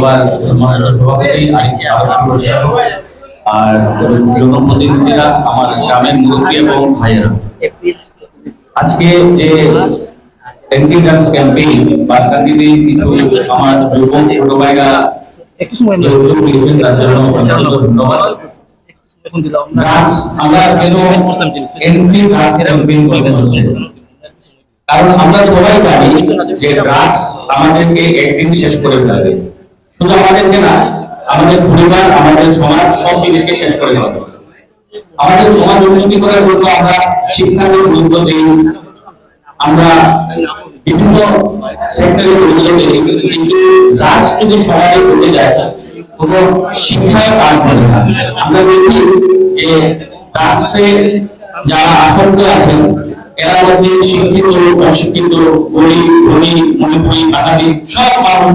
সবার সম্মানিত সভাপতি আর আমার গ্রামের মুরব্বী এবং ভাইয়েরা। আজকে যে অ্যান্টি ড্রাগস ক্যাম্পেইন বাসকান্দিতে কিছু আমার যুবক ছোট ভাইরা কারণ আমরা সবাই জানি যে ড্রাগস আমাদেরকে একদিন শেষ করে ফেলবে। শুধু আমাদেরকে না, আমাদের পরিবার, আমাদের সমাজ সব জিনিসকে শেষ করে ফেলবে আমাদের সমাজ উন্নতি করার জন্য আমরা শিক্ষাকে গুরুত্ব দিই। আমরা বিভিন্ন সেক্টরে গুরুত্ব দিই, কিন্তু ড্রাগস যদি সমাজে উঠে যায়, কোনো শিক্ষায় কাজ করে না। আমরা দেখি যে ড্রাগসে যারা আসক্ত আছেন, এরা মধ্যে শিক্ষিত, অশিক্ষিত, গরিব, ধনী মণিপুরি বাঙালি, সব মানুষ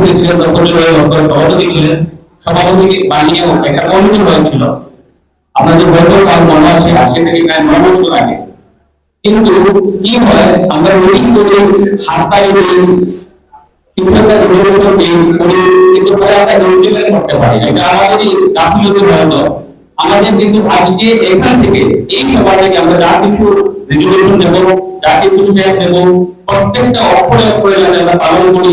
প্রেসিডেন্ট ডক্টর সভাপতি ছিলেন। সভাপতি একটা কমিটি আমাদের আর মনে আছে আজকে থেকে প্রায় নয় বছর আগে। কিন্তু কি হয়, আমরা মিটিং করে করি আজকে এখান থেকে, এই আমরা প্রত্যেকটা অক্ষরে আমরা পালন করি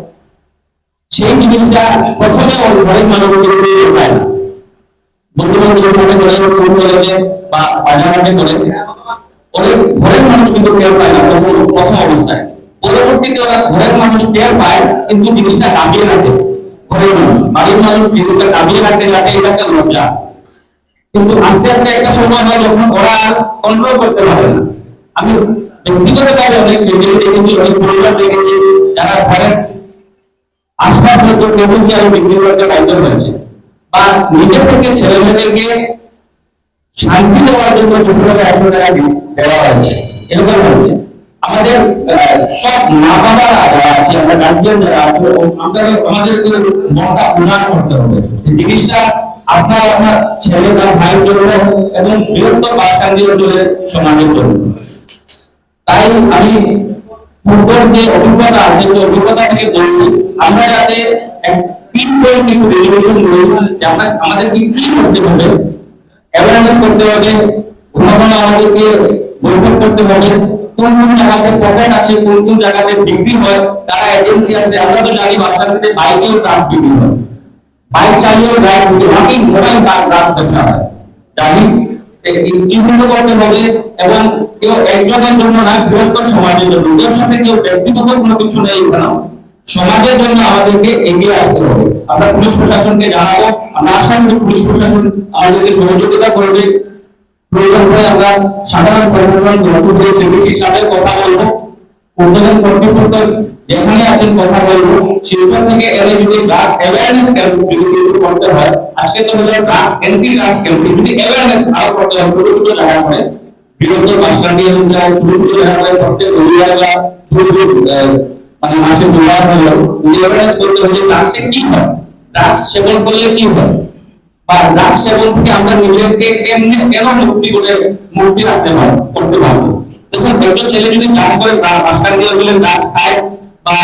সেই জিনিসটা প্রথমে ওর ঘরের মানুষ কিন্তু টের পায় না। বন্ধু বান্ধবের সাথে করে ফোন করে বা বাজারহাটে করে ওদের ঘরের মানুষ কিন্তু টের পায় না, প্রথম প্রথম অবস্থায়। পরবর্তীতে ওরা ঘরের মানুষ টের পায়, কিন্তু জিনিসটা দাবিয়ে রাখে। ঘরের মানুষ, বাড়ির মানুষ জিনিসটা দাবিয়ে রাখতে রাখতে এটা একটা লজ্জা। কিন্তু আস্তে না। আমি অনেক অনেক আশপাশ হয়তো টেবিল চেয়ার বিক্রি করতে বাধ্য হয়েছে বা নিজে থেকে ছেলে মেয়েদেরকে শান্তি দেওয়ার জন্য দুশো টাকা, একশো টাকা দেওয়া হয়েছে। এরকম হচ্ছে আমাদের সব মা বাবারা যারা আছে, আমরা গার্জিয়ান যারা আছে আমাদের আমাদেরকে মনটা উন্নয়ন করতে হবে। জিনিসটা আপনার আপনার ছেলে বা ভাইয়ের জন্য এবং বৃহত্তর বাসকান্দি অঞ্চলের সমাজের জন্য। তাই আমি পূর্বের যে অভিজ্ঞতা আছে, সেই অভিজ্ঞতা থেকে বলছি, আমরা যাতে পিন পয়েন্ট করি, যে আমাদেরকে কি করতে হবে অ্যাওয়ারনেস করতে হবে ঘন আমাদেরকে বৈঠক করতে হবে, কোন কোন জায়গাতে পকেট আছে, কোন কোন জায়গাতে বিক্রি হয়, তারা এজেন্সি আছে, আমরা তো জানি বাসাতে বাইকেও ট্রাক বিক্রি হয়। বাইক চালিয়েও ড্রাইভ করতে বাকি মোবাইল ট্রাক ব্যবসা হয়। জানি? চিহ্নিত করতে হবে এবং কেউ একজনের জন্য না, বৃহত্তর সমাজের জন্য। ওদের সাথে কেউ ব্যক্তিগত কোনো কিছু নেই এখানে। সমাজের জন্য আমাদেরকে এগিয়ে আসতে হবে। আমরা পুলিশ প্রশাসনকে জানাব। আমরা আশা করি পুলিশ প্রশাসন আমাদেরকে সহযোগিতা করবে। প্রয়োজন হলে আমরা সাধারণ সিবিসির সাথে কথা বলব। কর্তৃপক্ষ যেখানে আছেন কথা বলব। শিলচর থেকে এলে যদি ড্রাগস অ্যাওয়ারনেস ক্যাম্প যদি কিছু করতে হয়, আজকে তো হলো ড্রাগস এন্টি ক্যাম্প যদি অ্যাওয়ারনেস আরও করতে হয় ছোট ছোট জায়গা বৃহত্তর বাসকান্ডি এলাকায় ছোট করে প্রত্যেক ছোট আহ, মানে মাসে দুবার হলো যদি অ্যাওয়ারনেস করতে যে ড্রাগসে কি হয়? ড্রাগস সেবন করলে কি হয়? বা ড্রাগ সেবন থেকে আমরা নিজেকে কেমনে কেন মুক্তি করে মুক্তি রাখতে পারব করতে পারব? দেখুন একজন ছেলে যদি চাষ করে দিয়ে বলে গাছ খায় বা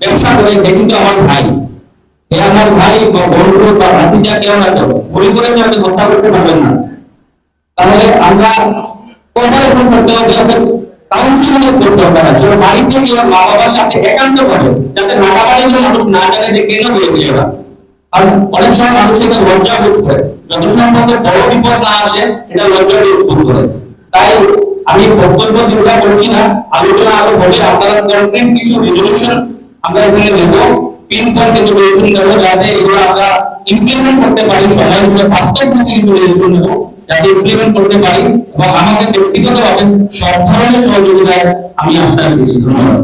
ব্যবসা করে সে কিন্তু আমার ভাই। এ আমার ভাই বা বন্ধু বা ভাতিজা কেউ না কেউ করে তো আপনি হত্যা করতে পারবেন না। তাহলে আমরা কোঅপারেশন করতে হবে ওদের কাউন্সিলিং করতে হবে ওর বাড়িতে ওর মা বাবার সাথে একান্ত করে যাতে নানা বাড়ির মানুষ না জানে যে কেন হয়েছে এরা আর অনেক সময় মানুষ এটা লজ্জা বোধ করে যত সময় মধ্যে বড় বিপদ না আসে এটা লজ্জা বোধ করে তাই আমি বক্তব্য দীর্ঘা করছি না আলোচনা আরও হবে আপনারা কন্টেন্ট কিছু রেজলিউশন আমরা এখানে নেব পিন পয়েন্ট কিছু রেজলিউশন নেব যাতে এগুলো আমরা ইমপ্লিমেন্ট করতে পারি সময় সঙ্গে বাস্তব কিছু রেজলিউশন নেব যাতে ইমপ্লিমেন্ট করতে পারি এবং আমাকে ব্যক্তিগতভাবে সব ধরনের সহযোগিতায় আমি আস্থা রেখেছি ধন্যবাদ।